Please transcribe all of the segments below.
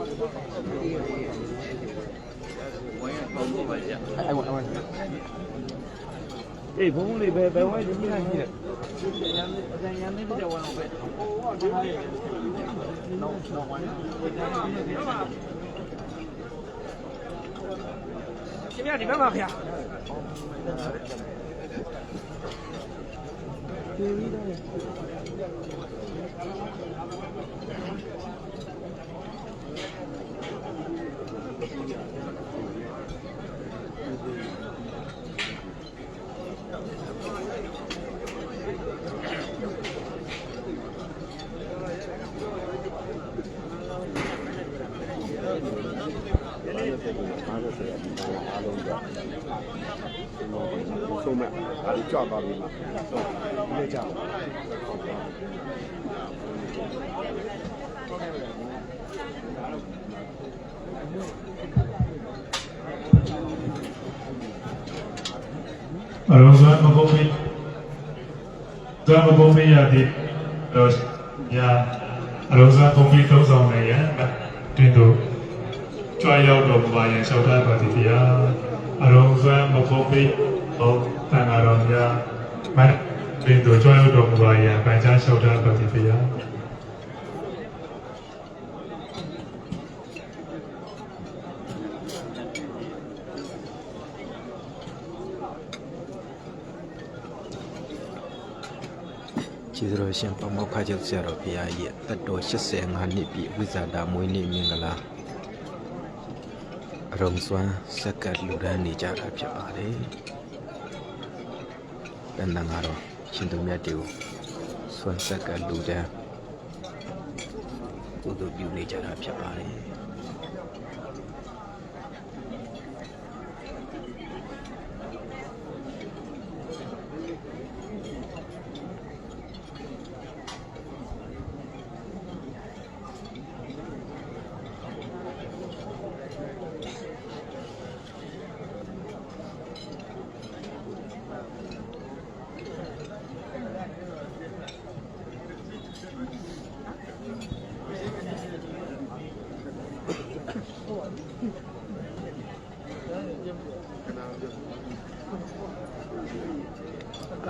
အဲ့ဝအဲ့ဝအေးဘုံလေးပဲဘယ်ဝိုင်းဒီနေ့ရှိတယ်ရှင်မြဒီဘ က်မှာဗျာဆုံးမဲ့ဒါ လေးကြောက်သွားပြီမှာဒီကြောက်အလုံးစုံမကုန်ပြီဇာမကုန်ပြီရသည်တော့ညာအလုံးစုံကုန်ပြီသုံးဆောင်နေရတင်တို့ကြွားရောက်တော်မူပါရင်လျှောက်ထားပါသည်ဗျာအလုံးစုံမကုန်ပြီဟောတန်ဃာတော်များမတင်တို့ကြွားရောက်တော်မူပါရင်ပန်ချာလျှောက်ထားပါသည်ဗျာ ကျေးဇူးတော်ရှင်ပမောက္ခချုပ်ဆရာတော်ဘုရားရဲ့တတ်တော်85နှစ်ပြည့်ဝိဇာတာမွေးနေ့မင်္ဂလာအရုံစွမ်းစက္ကတ်လူဒန်းနေကြတာဖြစ်ပါတယ်။တန်တန်ကတော့ရှင်သူမြတ်တွေကိုစွမ်းစက္ကတ်လူဒန်းကုသိုလ်ပြုနေကြတာဖြစ်ပါတယ်။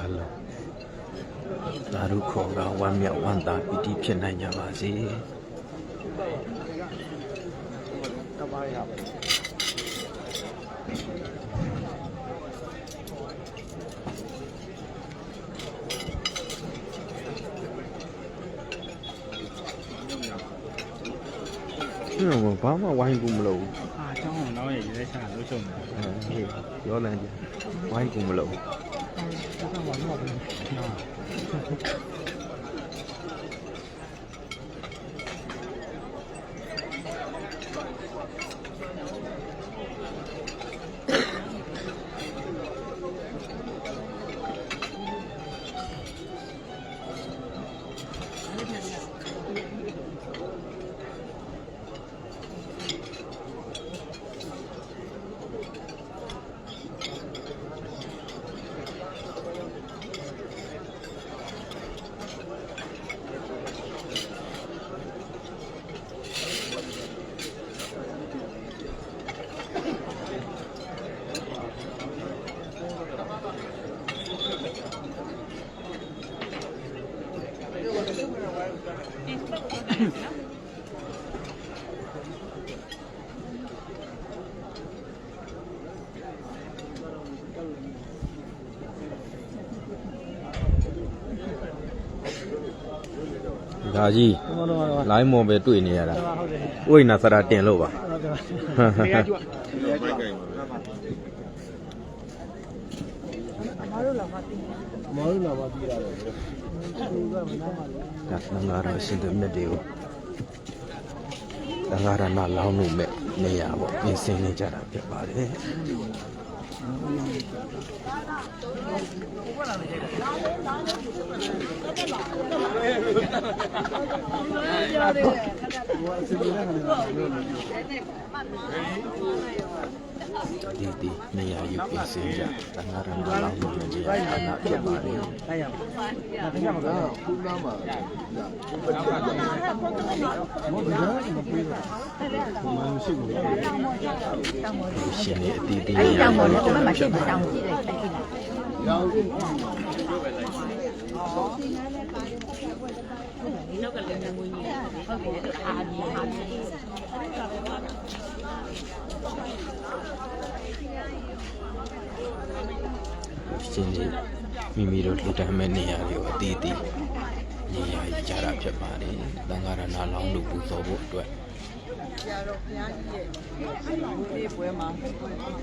အလုံး သာဓုခေါ်ကဝမ်းမြောက်ဝမ်းသာပီတိဖြစ်နိုင်ကြပါစေတပါးရပါဟင်းဘာမှဝိုင်းဘူးမလို့အာအကြောင်းကိုနောက်ရရေးချတာလို့ရှုံတယ်အဲရောလန်းကြဝိုင်းဘူးမလို့ ဒါကြီးဘုံ တော့တော့လိုင်းမော်ပဲတွေ့နေရတာဟုတ်တယ်ဥိနာစရာတင်လို့ပါဟုတ်တယ်တရားကျွတ်မော်ရလာပါပြီးရတယ်သူကမနာပါဘူးဒါသံဃာတော်ရှင်သူမြတ်တွေကိုသံဃာရဏလောင်းလို့မဲ့နေရာပေါ့ပြင်ဆင်နေကြတာဖြစ်ပါတယ် 哎，我这边看的，这边看的。哎，我这边看的，这边看的。哎，我， ဒီဒီနေရာယူပြင်ဆင်ကြသံဃာရဏလောင်းလို့မဲ့နေရာဌာနဖြစ်ပါတယ်အဲ့ရပါဒါတကယ်မကောင်းခုနားမှာဘူးဘာလို့မပြေးတော့လူရှင်တွေအတီးတီးအဲ့ဒီနေရတောင်ပေါ်တလည်းယ်ဟိုဘက်မှာရှင်းတောင်ကြည့်လိုက်တိုက်ကြည့်လိုက် ရှင်တွေမိမိတို့လူတန်းမဲ့နေရာတွေကိုအတီးတီးနေရာကြီးကြတာဖြစ်ပါတယ်။တန်ဃာရဏလောင်းလူပူဇော်ဖို့အတွက်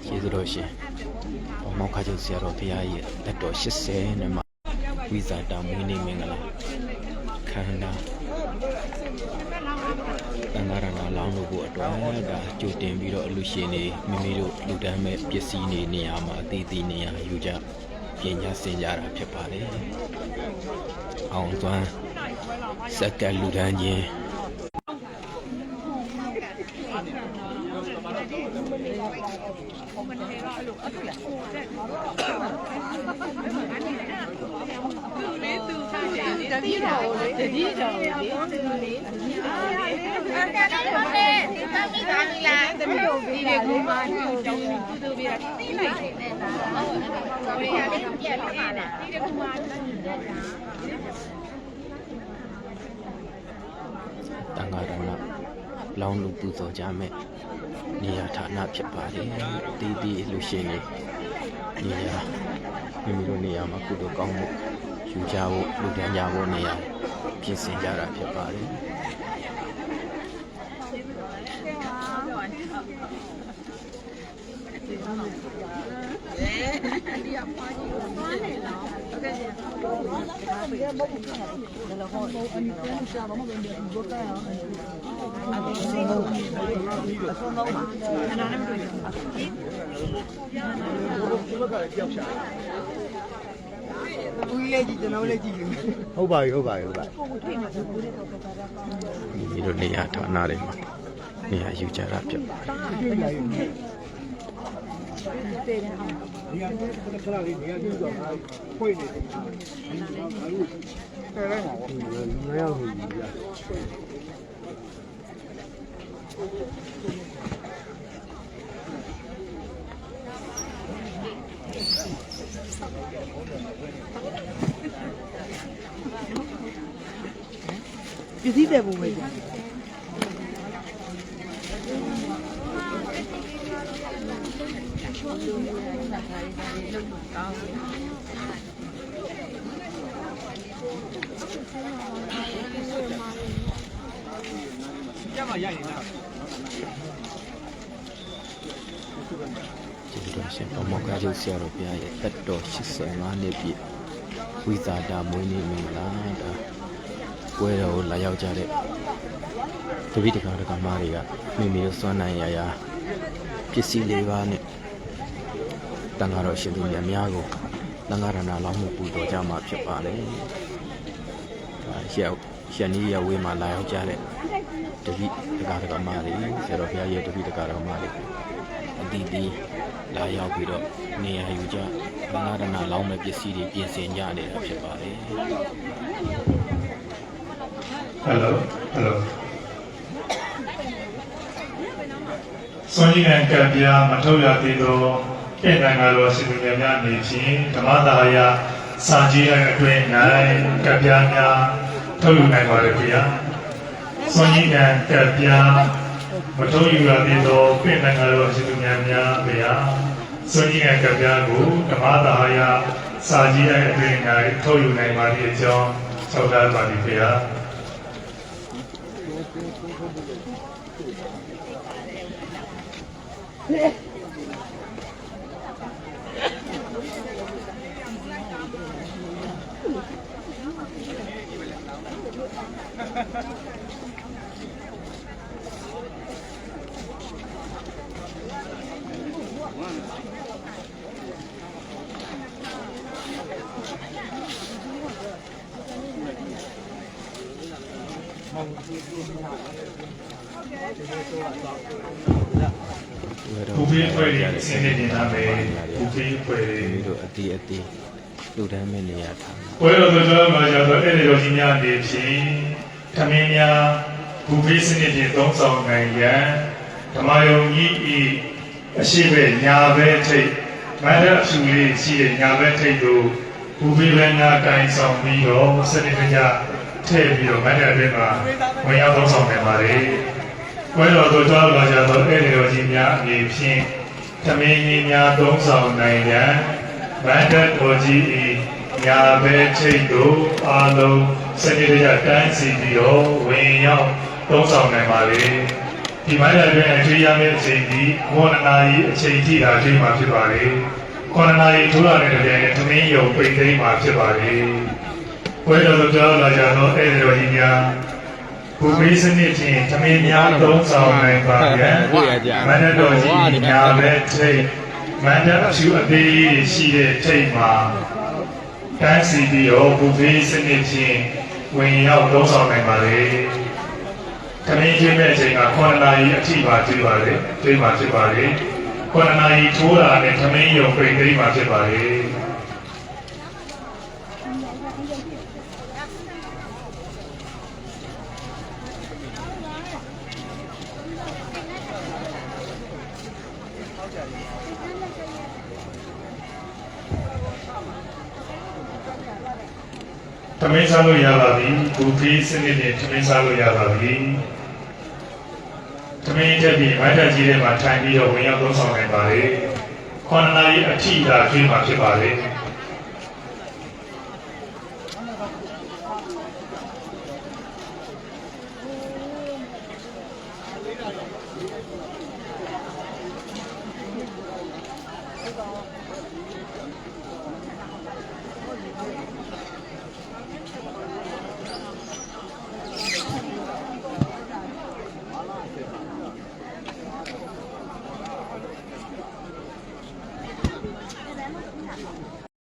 ကျေးဇူးတော်ရှင်။ဘောမောက်ခါကျုပ်ဆရာတော်ဘုရားရဲ့တက်တော်80နဲ့မှဝိဇာတာမွေးနေ့မင်္ဂလာခန္ဓာတန်ဃာရဏလောင်းလူဖို့အတွက်ဒါကြိုတင်ပြီးတော့အလူရှင်တွေမိမိတို့လူတန်းမဲ့ပစ္စည်းတွေနေရာမှာအတီးတီးနေရာယူကြ ပြင်ညာဆင်ကြတာဖြစ်ပါတယ်။အောင်သွမ်းစက္ကန့်လူတန်းချင်းတ န်ဃာရဏလောင်းလူပူဇော်ကြမယ်နေရာဌာနဖြစ်ပါတယ်အတီးတီးလူရှင်တွေနေရာမိမိတို့နေရာမှာကုသိုလ်ကောင်းမှုယူကြဖို့လူတန်းကြဖို့နေရာပြင်ဆင်ကြတာဖြစ်ပါတယ် ဦးလေးကြီးကျွန်တော်လေးကြည့်လို့ဟုတ်ပါပြီဟုတ်ပါပြီဟုတ်ပါပြီမိမိတို့နေရာဌာနတွေမှာနေရာယူကြတာဖြစ်ပါတယ် ဒီကနေ့ခဏလေးနေရာကြည့်တော့ဖွင့်နေတယ်ငါတို့ဖယ်လိုက်ပါဦးမရောက်ဘူးကြာပစ္စည်းတဲ့ပုံပဲကြာ ကျမရိုက်နေတာကျေးဇူးတော်ရှင်ဘမောကကျုပ်ဆရာတော်ဘုရားရဲ့တက်တော်85နှစ်ပြည့်ဝိဇာတာမွေးနေ့မင်္ဂလာဒါပွဲတော်ကိုလာရောက်ကြတဲ့တပိတကာတကမားတွေကမိမိတို့စွမ်းနိုင်ရာရာပစ္စည်းလေးပါးနဲ့ တန်ဃာတော်ရှင်သူများများကိုတန်ဃာရဏလောင်းမှုပူတော်ကြမှာဖြစ်ပါလေဒါရောက်ရှန်နီးရဝေးမှာလာရောက်ကြတဲ့တပိတကာတကမားတွေဆရာတော်ဘုရားရဲ့တပိတကာတကမားတွေအတီးတီးလာရောက်ပြီးတော့နေရာယူကြဘင်္ဂဒနာလောင်းမဲ့ပစ္စည်းတွေပြင်ဆင်ကြနေတာဖြစ်ပါတယ် Hello Hello စွန်ကြီးငံကံပြာမထုတ်ရသေးသော ပြည်နိုင်ငံတော်စီမံများများနေဖြင့်ဓမ္မသာယစာကြီးရဲ့အတွင်း၌ကံပြာများထုတ်ယူနိုင်ပါလေခင်ဗျာစွန်ကြီးငံကံပြာမထုတ်ယူရသေးသောပြည်နိုင်ငံတော်စီမံများများဗျာစွန်ကြီးငံကံပြာကိုဓမ္မသာယစာကြီးရဲ့အတွင်း၌ထုတ်ယူနိုင်ပါသည့်အကြောင်းဆောက်ထားပါသည်ခင်ဗျာ ဘူဖေးဖွဲ့တွေဆင်းနေနေတာပဲဘူဖေးဖွဲ့တွေမိမိတို့အတီးအတီးလူတန်းမဲ့နေရာထားပွဲတော်တော်တော်မှာရောက်တော့အဲ့ဒီတော်ကြီးများနေဖြင့် သမင်းများဘူဖေးစနစ်ဖြင့်သုံးဆောင်နိုင်ရန်ဓမ္မယုံကြီးဤအရှိပဲညာဘဲထိတ်မန္တအဖြူလေးရှိတဲ့ညာဘဲထိတ်ကိုဘူဘီလနာတိုင်ဆောင်ပြီးတော့စနစ်တကျထည့်ပြီးတော့မန္တအတွင်းမှာဝင်ရောက်သုံးဆောင်နေပါလေဘွဲတော်တို့ကြောက်လာကြသောအဲ့ဒီတော်ကြီးများအနေဖြင့်သမင်းကြီးများသုံးဆောင်နိုင်ရန်မန္တတော်ကြီးဤ ညာဘဲထိတ်ကိုအာလုံးစနစ်တကျတန်းစီပြီးတော့ဝင်ရောက်သုံးဆောင်နိုင်ပါလေဒီမိုင်းရအတွင်းအကျွေးရမယ့်အချိန်ဒီ9နာရီအချိန်ထိတာကျွေးမှာဖြစ်ပါလေ9နာရီထိုးလာတဲ့တည်းနဲ့သမင်းယုံပိတ်သိမ်းမှာဖြစ်ပါလေဘွဲတော်ကြောလာကြသောအဲ့ဒီတော်ကြီးများဘူမိစနစ်ဖြင့်သမင်းများသုံးဆောင်နိုင်ပါရန်မန္တတော်ကြီးညာပဲထိတ်မန္တအဖြူအသေးကြီးရှိတဲ့ထိတ်မှာ တန်းစီပြီးတော့ဘူမိစနစ်ဖြင့်ဝင်ရောက်သုံးဆောင်နိုင်ပါလေခမင်းကျွေးမဲ့အချိန်က9နာရီအထိပါကျွေးပါလေကျွေးမှာဖြစ်ပါလေ9နာရီထိုးတာနဲ့ခမင်းယုံပိတ်သိမ်းမှာဖြစ်ပါလေ မင်းစားလို့ရပါပြီဘူဖေးစနစ်နဲ့ထမင်းစားလို့ရပါပြီထမင်းတက်ပြီးမိုက်တက်ကြီးထဲမှာထိုင်ပြီးတော့ဝင်ရောက်သုံးဆောင်နိုင်ပါလေခေါဏနာကြီးအထီသာကျွေးမှာဖြစ်ပါလေ